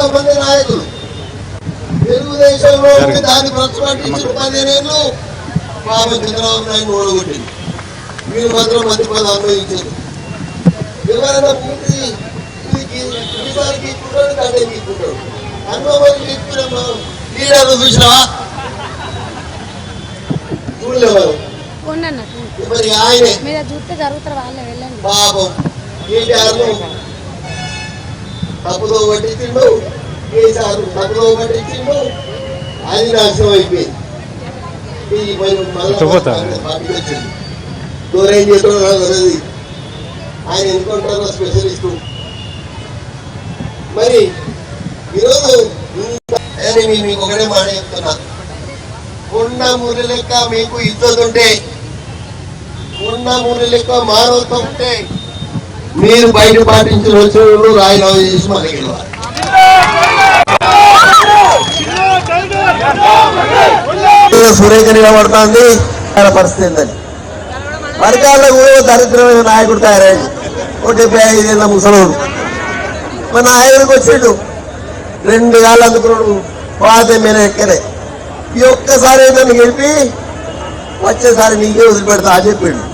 ఎంతమంది నాయకులు. తెలుగుదేశంలో ఉండి దాన్ని ప్రతిపాటించిన పదిహేనేళ్ళు పాప చంద్రబాబు నాయుడు ఓడగొట్టింది మీరు మాత్రం మంత్రి పదవి అనుభవించారు ఎవరైనా పూర్తి ఈసారి గీక్కుంటాడు కంటే గీక్కుంటాడు అనుభవం గీక్కున్నామా లీడర్లు చూసినావా? చూడలేవారు మరి ఆయనే. మీరు చూస్తే జరుగుతారు వాళ్ళే వెళ్ళండి. పాపం. కేటీఆర్ తప్పుదో పట్టించిండు కేసీఆర్ తప్పుదో పట్టించిండు అది నాశనం అయిపోయింది మరి దూరం ఆయన ఎన్నుకుంటారో స్పెషలిస్టు. మరి ఈరోజు మీకు ఒకటే మాట చెప్తున్నా. కొండ మురి లెక్క మీకు ఇద్దరు ఉంటే ఉన్న మూడు లెక్క మానవత్వం ఉంటే మీరు బయట పాటించిన రోజులు రాజీనామా చేసి మళ్ళీ గెలవాలి. సురేఖ నిలబడుతుంది? పరిస్థితి ఏంటని వర్గాల్లో కూడా దరిద్రమైన నాయకుడు తయారయ్యాడు ఒక డెబ్బై ఐదేళ్ళ ముసలోడు. మన నాయకుడికి వచ్చిండు. రెండు గాలు అందుకున్నాడు. పాత మీద ఎక్కడే ఈ ఒక్కసారి అయితే గెలిపి వచ్చేసారి నీకే వదిలిపెడతా అని చెప్పిండు.